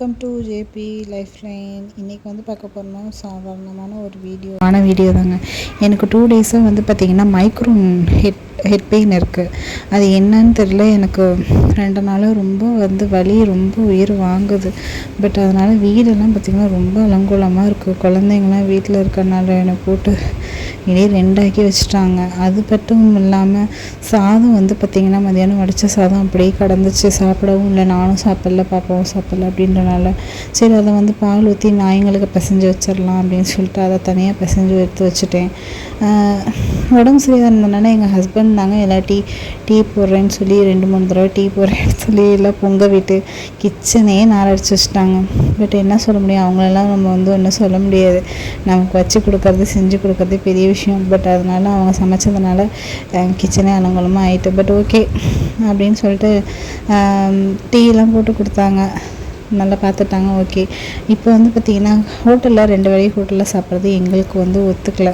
Welcome to JP life line இன்றைக்கி வந்து பார்க்க போகிறோம்னா சாதாரணமான ஒரு வீடியோவான வீடியோ தாங்க. எனக்கு டூ டேஸாக வந்து பார்த்திங்கன்னா மைக்ரோன் ஹெட் ஹெட் பெயின் இருக்குது அது என்னன்னு தெரில எனக்கு ரெண்டு நாளாக ரொம்ப வந்து வலி ரொம்ப உயிர் வாங்குது. பட் அதனால் வீடெல்லாம் பார்த்திங்கன்னா ரொம்ப அலங்கோலமாக இருக்குது குழந்தைங்களாம் வீட்டில் இருக்கறனால என்னை போட்டு இதே ரெண்டாக்கி வச்சுட்டாங்க. அது மட்டும் இல்லாமல் சாதம் வந்து பார்த்திங்கன்னா மதியானம் வடித்த சாதம் அப்படியே கடந்துச்சு. சாப்பிடவும் இல்லை. நானும் சாப்பிடல பாப்பாவும் சாப்பிடல அப்படின்றனால சரி அதை வந்து பால் ஊற்றி நாய்ங்களுக்கு பிசைஞ்சு வச்சிடலாம் அப்படின்னு சொல்லிட்டு அதை தனியாக பிசைஞ்சு எடுத்து வச்சுட்டேன். உடம்பு சரியாக இருந்தனால எங்கள் ஹஸ்பண்ட் இருந்தாங்க. எல்லாம் டீ டீ போடுறேன்னு சொல்லி ரெண்டு மூணு தடவை டீ போடுறேன்னு சொல்லி எல்லாம் பொங்க விட்டு கிச்சனே நாரடிச்சு வச்சுட்டாங்க. பட் என்ன சொல்ல முடியும்? அவங்களெல்லாம் நம்ம வந்து ஒன்றும் சொல்ல முடியாது. நமக்கு வச்சு கொடுக்கறது செஞ்சு கொடுக்கறது பெரிய விஷயம். பட் அதனால அவங்க சமைச்சதுனால கிச்சனே அலங்கோலமாக ஆயிட்டு. பட் ஓகே அப்படின்னு சொல்லிட்டு டீலாம் போட்டு கொடுத்தாங்க. நல்லா பார்த்துட்டாங்க ஓகே இப்போ வந்து பார்த்திங்கன்னா ஹோட்டலில் ரெண்டு வேளை ஹோட்டலில் சாப்பிட்றது எங்களுக்கு வந்து ஒத்துக்கல.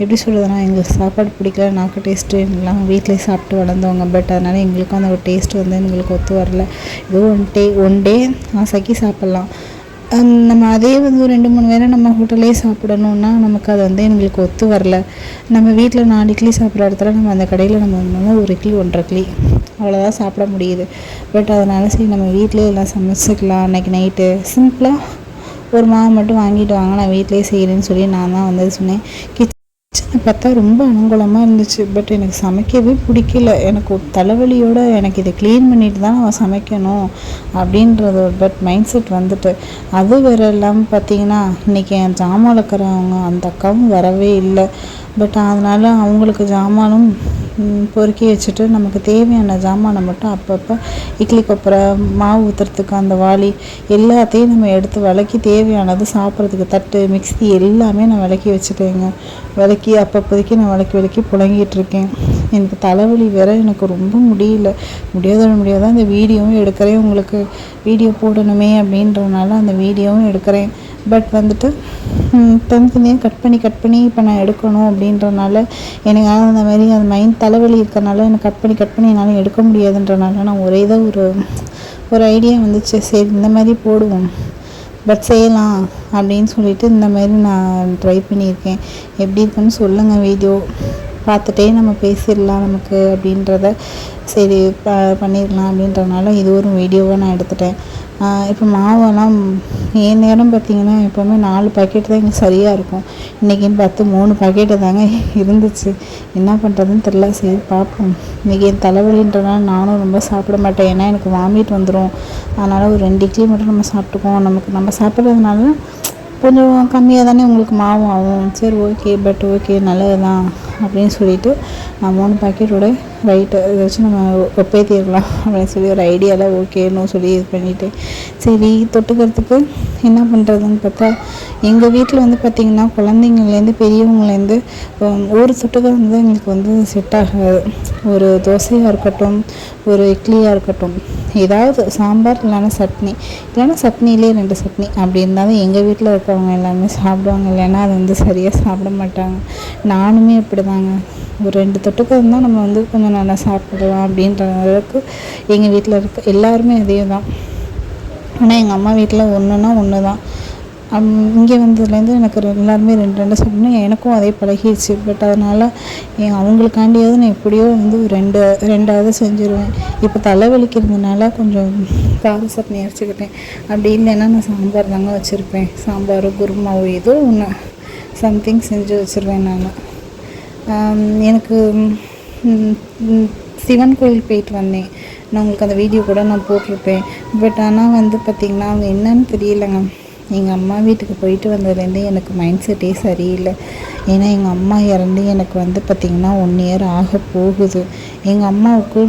எப்படி சொல்கிறதுனா எங்களுக்கு சாப்பாடு பிடிக்கல நாக்கு டேஸ்ட்டு எல்லாம் வீட்டிலே சாப்பிட்டு வளர்ந்தவங்க. பட் அதனால் எங்களுக்கும் அந்த ஒரு டேஸ்ட் வந்து எங்களுக்கு ஒத்து வரல. ஏதோ ஒன் டே ஒன் டே ஆசைக்கு சாப்பிட்லாம். நம்ம அதே வந்து ஒரு ரெண்டு மூணு வேளை நம்ம ஹோட்டல்லே சாப்பிடணுன்னா நமக்கு அது வந்து எங்களுக்கு ஒத்து வரல. நம்ம வீட்டில் நாலு இட்லி சாப்பிட்ற இடத்துல நம்ம அந்த கடையில் நம்ம வந்து ஒரு இட்லி ஒன்றரை இட்லி அவ்வளோதான் சாப்பிட முடியுது. பட் அதனால் சரி நம்ம வீட்டிலே எல்லாம் சமைச்சிக்கலாம். அன்றைக்கி நைட்டு சிம்பிளாக ஒரு மாவு மட்டும் வாங்கிட்டு வாங்க நான் வீட்டிலே செய்கிறேன்னு சொல்லி நான் தான் வந்து சொன்னேன். கிச்சன் பார்த்தா ரொம்ப அனுகூலமாக இருந்துச்சு. பட் எனக்கு சமைக்கவே பிடிக்கல. எனக்கு ஒரு தலைவலியோடு எனக்கு இதை க்ளீன் பண்ணிட்டு தான் நம்ம சமைக்கணும் அப்படின்றது ஒரு பட் மைண்ட் செட் வந்துட்டு. அது வேற இல்லாமல் பார்த்தீங்கன்னா இன்றைக்கி என் ஜாமான் இருக்கிறவங்க அந்த அக்காவும் வரவே இல்லை. பட் அதனால் அவங்களுக்கு ஜாமானும் பொறுக்கி வச்சுட்டு நமக்கு தேவையான ஜாமானை மட்டும் அப்பப்போ இட்லி கொப்பரை மாவு ஊற்றுறதுக்கு அந்த வாளி எல்லாத்தையும் நம்ம எடுத்து விளக்கி தேவையானது சாப்பிட்றதுக்கு தட்டு மிக்ஸி எல்லாமே நான் விளக்கி வச்சுட்டேங்க. விளக்கி அப்பப்போதைக்கு நான் விளக்கி விளக்கி புழங்கிட்டு இருக்கேன். எனக்கு தலைவலி வேற எனக்கு ரொம்ப முடியல. முடியாத முடியாத அந்த வீடியோவும் எடுக்கிறேன் உங்களுக்கு. வீடியோ போடணுமே அப்படின்றனால அந்த வீடியோவும் எடுக்கிறேன். பட் வந்துட்டு தனித்தனியாக கட் பண்ணி கட் பண்ணி இப்போ நான் எடுக்கணும் அப்படின்றனால எனக்கு அந்த மாதிரி அந்த மைண்ட் தலைவலி இருக்கறனால எனக்கு கட் பண்ணி கட் பண்ணி என்னால் எடுக்க முடியாதுன்றனால நான் ஒரே தான் ஒரு ஒரு ஐடியா வந்துச்சு. சரி இந்த மாதிரி போடுவோம். பட் செய்யலாம் அப்படின்னு சொல்லிட்டு இந்த மாதிரி நான் ட்ரை பண்ணியிருக்கேன். எப்படி இருக்குன்னு சொல்லுங்கள் வீடியோ. பார்த்துட்டே நம்ம பேசிடலாம் நமக்கு அப்படின்றத சரி ப பண்ணிடலாம் அப்படின்றனால இது ஒரு வீடியோவாக நான் எடுத்துட்டேன். இப்போ மாவெல்லாம் என் நேரம் பார்த்தீங்கன்னா எப்போவுமே நாலு பாக்கெட் தான் இங்கே சரியாக இருக்கும். இன்றைக்கின்னு பார்த்து மூணு பாக்கெட்டு தாங்க இருந்துச்சு. என்ன பண்ணுறதுன்னு தெரில சரி பார்ப்போம். இன்றைக்கி என் தலைவலின்றனால நானும் ரொம்ப சாப்பிட மாட்டேன். ஏன்னா எனக்கு வாமிட் வந்துடும் அதனால் ஒரு ரெண்டு இட்லி மட்டும் நம்ம சாப்பிட்டுக்குவோம். நமக்கு நம்ம சாப்பிட்றதுனால கொஞ்சம் கம்மியாக தானே உங்களுக்கு மாவு ஆகும். சரி ஓகே பட் ஓகே நல்லது தான் அப்படின்னு சொல்லிட்டு நான் மூணு பாக்கெட்டோட ரைட்டு இதை வச்சு நம்ம ஒப்பேத்திடலாம் அப்படின்னு சொல்லி ஒரு ஐடியாவில் ஓகேன்னு சொல்லி இது பண்ணிவிட்டு சரி தொட்டுக்கிறதுக்கு என்ன பண்ணுறதுன்னு பார்த்தா எங்கள் வீட்டில் வந்து பார்த்திங்கன்னா குழந்தைங்கள்லேருந்து பெரியவங்கலேருந்து ஒரு தொட்டுக்க வந்து எங்களுக்கு வந்து செட் ஆகாது. ஒரு தோசையாக இருக்கட்டும் ஒரு இட்லியாக இருக்கட்டும் ஏதாவது சாம்பார் இல்லைன்னா சட்னி இல்லைன்னா சட்னிலே ரெண்டு சட்னி அப்படி இருந்தாலும் எங்கள் வீட்டில் இருக்கிறவங்க எல்லாமே சாப்பிடுவாங்க இல்லைன்னா அது வந்து சரியாக சாப்பிட மாட்டாங்க. நானுமே இப்படி தாங்க ஒரு ரெண்டு தொட்டுக்க இருந்தால் நம்ம வந்து கொஞ்சம் நல்லா சாப்பிடலாம் அப்படின்ற அளவுக்கு எங்கள் வீட்டில் இருக்க எல்லாருமே அதே தான் ஆனால் எங்கள் அம்மா வீட்டில் ஒன்றுனா ஒன்று தான் இங்கே வந்ததுலேருந்து எனக்கு எல்லாருமே ரெண்டு ரெண்டு சொல்லணும் எனக்கும் அதே பழகிடுச்சு பட் அதனால் என் அவங்களுக்காண்டியாவது நான் எப்படியோ வந்து ரெண்டு ரெண்டாவது செஞ்சுருவேன். இப்போ தலைவலிக்கிறதுனால கொஞ்சம் கார சட்னி அரைச்சிக்கிட்டேன். அப்படி இல்லைன்னா நான் சாம்பார் தாங்க வச்சுருப்பேன். சாம்பார் குருமாவோ ஏதோ ஒன்று சம்திங் செஞ்சு வச்சுருவேன் நான். எனக்கு சிவன் கோயில் போயிட்டு வந்தேன். நான் உங்களுக்கு அந்த வீடியோ கூட நான் போட்டிருப்பேன். பட் ஆனால் வந்து பார்த்திங்கன்னா அவங்க என்னன்னு தெரியலங்க. எங்கள் அம்மா வீட்டுக்கு போயிட்டு வந்ததுலேருந்து எனக்கு மைண்ட் செட்டே சரியில்லை. ஏன்னா எங்கள் அம்மா இறந்து எனக்கு வந்து பார்த்திங்கன்னா ஒன் இயர் ஆக போகுது. எங்கள் அம்மாவுக்கு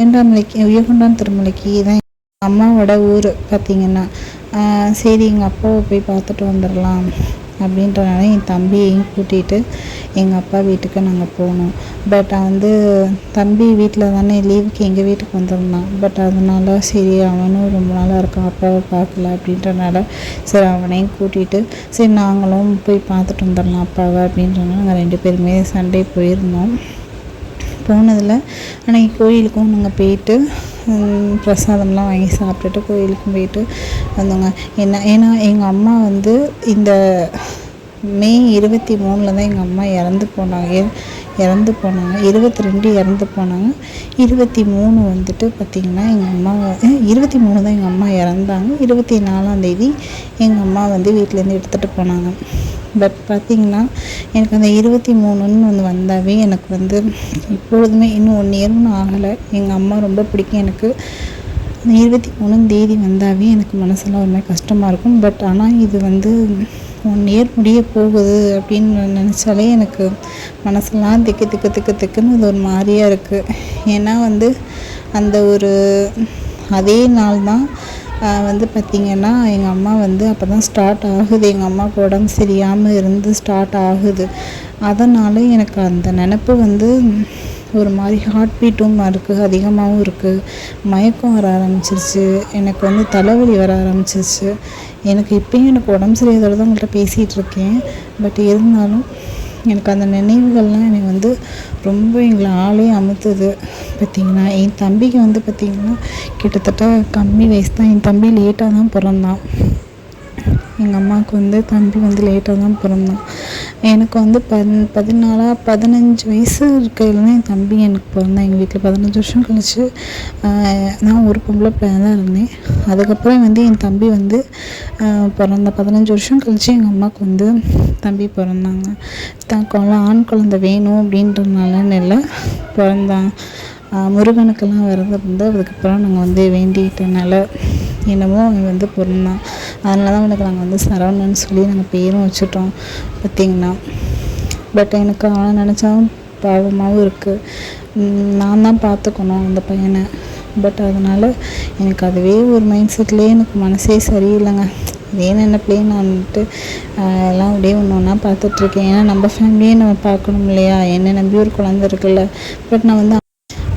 உயர்ந்தாமலைக்கு உயர்கொண்டான் திருமலைக்கு தான் எங்கள் அம்மாவோட ஊர் பார்த்திங்கன்னா சரி எங்கள் அப்பாவை போய் பார்த்துட்டு வந்துடலாம் அப்படின்றனால என் தம்பியையும் கூட்டிகிட்டு எங்கள் அப்பா வீட்டுக்கு நாங்கள் போனோம். பட் வந்து தம்பி வீட்டில் தானே லீவுக்கு எங்கள் வீட்டுக்கு வந்திருந்தான். பட் அதனால சரி அவனும் ரொம்ப நாளாக இருக்கான் அப்பாவை பார்க்கல அப்படின்றனால சரி அவனையும் கூட்டிகிட்டு சரி நாங்களும் போய் பார்த்துட்டு வந்துடலாம் அப்பாவை அப்படின்றனால நாங்கள் ரெண்டு பேருமே சண்டே போயிருந்தோம். போனதில் அன்னைக்கு கோயிலுக்கும் நாங்கள் போயிட்டு பிரசாதம்லாம் வாங்கி சாப்பிட்டுட்டு கோயிலுக்கும் போயிட்டு வந்தோங்க. என்ன ஏன்னா எங்கள் அம்மா வந்து இந்த மே இருபத்தி மூணில் தான் எங்கள் அம்மா இறந்து போனாங்க. இறந்து போனாங்க. இருபத்தி ரெண்டு இறந்து போனாங்க. இருபத்தி மூணு வந்துட்டு பார்த்திங்கன்னா எங்கள் அம்மா இருபத்தி மூணு தான் எங்கள் அம்மா இறந்தாங்க. இருபத்தி நாலாம் தேதி எங்கள் அம்மா வந்து வீட்டிலேருந்து எடுத்துகிட்டு போனாங்க. பட் பார்த்திங்கன்னா எனக்கு அந்த இருபத்தி மூணுன்னு ஒன்று வந்தாவே எனக்கு வந்து இப்பொழுதுமே இன்னும் ஒன் இயர்னு ஆகலை. எங்கள் அம்மா ரொம்ப பிடிக்கும் எனக்கு. அந்த இருபத்தி மூணு தேதி வந்தாவே எனக்கு மனசெல்லாம் ஒரு மாதிரி கஷ்டமாக இருக்கும். பட் ஆனால் இது வந்து ஒன் இயர் முடிய போகுது அப்படின்னு நினச்சாலே எனக்கு மனசெல்லாம் திக்கு திக்கு திக்கு திக்குன்னு அது ஒரு மாதிரியாக இருக்குது ஏன்னா வந்து அந்த ஒரு அதே நாள் தான் வந்து பார்த்திங்கன்னா எங்கள் அம்மா வந்து அப்போ தான் ஸ்டார்ட் ஆகுது. எங்கள் அம்மாவுக்கு உடம்பு சரியாமல் இருந்து ஸ்டார்ட் ஆகுது. அதனால் எனக்கு அந்த நினப்பு வந்து ஒரு மாதிரி ஹார்ட் பீட்டும் இருக்குது அதிகமாகவும் இருக்குது மயக்கம் வர ஆரம்பிச்சிருச்சு. எனக்கு வந்து தலைவலி வர ஆரம்பிச்சிருச்சு. எனக்கு இப்பயும் எனக்கு உடம்பு சரியாதோட தான் உங்கள்கிட்ட பேசிகிட்டு இருக்கேன். பட் இருந்தாலும் எனக்கு அந்த நினைவுகள்லாம் எனக்கு வந்து ரொம்ப எங்களை ஆளே அமுத்துது. பார்த்திங்கன்னா என் தம்பிக்கு வந்து பார்த்திங்கன்னா கிட்டத்தட்ட கம்மி வயசு தான். என் தம்பி லேட்டாக தான் பிறந்தான். எங்கள் அம்மாவுக்கு வந்து தம்பி வந்து லேட்டாக தான் பிறந்தான். எனக்கு வந்து பன் பதினாலா பதினஞ்சு வயசு இருக்கையில் தான் என் தம்பி எனக்கு பிறந்தான். எங்கள் வீட்டில் பதினஞ்சு வருஷம் கழிச்சு நான் ஒரு பொம்பளை பிள்ளையாக தான் இருந்தேன். அதுக்கப்புறம் வந்து என் தம்பி வந்து பிறந்த பதினஞ்சு வருஷம் கழிச்சு எங்கள் அம்மாவுக்கு வந்து தம்பி பிறந்தாங்க. தான் குழந்த ஆண் குழந்தை வேணும் அப்படின்றதுனால இல்லை பிறந்தான். முருகனுக்கெல்லாம் விரதம் இருந்து அதுக்கப்புறம் நாங்கள் வந்து வேண்டிக்கிட்டனால என்னமோ அவன் வந்து பிறந்தான். அதனால தான் அவனுக்கு நாங்கள் வந்து சரவணன் சொல்லி நாங்கள் பேரும் வச்சுட்டோம் பார்த்திங்கன்னா பட் எனக்கு அவனை நினச்சா பாவமாகவும் இருக்குது நான் தான் பார்த்துக்கணும் அந்த பையனை. பட் அதனால் எனக்கு அதுவே ஒரு மைண்ட் செட்லேயே எனக்கு மனசே சரியில்லைங்க. இதே நினைப்பிலே நான் வந்துட்டு எல்லாம் அப்படியே ஒன்று ஒன்றா பார்த்துட்ருக்கேன் ஏன்னா நம்ம ஃபேமிலியே நம்ம பார்க்கணும் இல்லையா? என்னை நம்பி ஒரு குழந்தை இருக்குல்ல. பட் நான் வந்து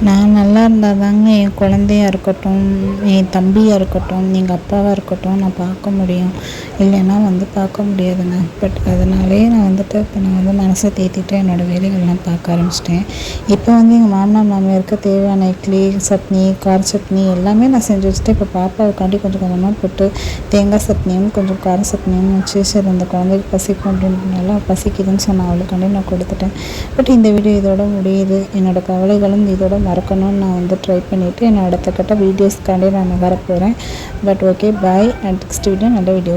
நான் நல்லா இருந்தால் தாங்க என் குழந்தையா இருக்கட்டும் என் தம்பியாக இருக்கட்டும் எங்கள் அப்பாவாக இருக்கட்டும் நான் பார்க்க முடியும். இல்லைன்னா வந்து பார்க்க முடியாதுங்க. பட் அதனாலே நான் வந்துட்டு இப்போ நான் வந்து மனசை தேத்திட்டு என்னோடய வேலைகள்லாம் பார்க்க ஆரம்பிச்சிட்டேன். இப்போ வந்து எங்கள் மாமனார் மாமியாருக்கு தேவையான இட்லி சட்னி கார சட்னி எல்லாமே நான் செஞ்சு வச்சுட்டு இப்போ பாப்பாவுக்காண்டி கொஞ்சம் கொஞ்சமாக போட்டு தேங்காய் சட்னியும் கொஞ்சம் கார சட்னியும் வச்சு சரி அந்த குழந்தைக்கு பசிக்கும் அப்படின்றனால பசிக்குதுன்னு சொன்ன அவளுக்காண்டி நான் கொடுத்துட்டேன். பட் இந்த வீடியோ இதோட முடியுது. என்னோட கவலைகளும் இதோட மறக்கணும்னு நான் வந்து ட்ரை பண்ணிவிட்டு என்னோட அடுத்த கட்ட வீடியோஸ்க்காண்டி நான் வரப்போகிறேன் but okay bye and next video நல்ல வீடியோ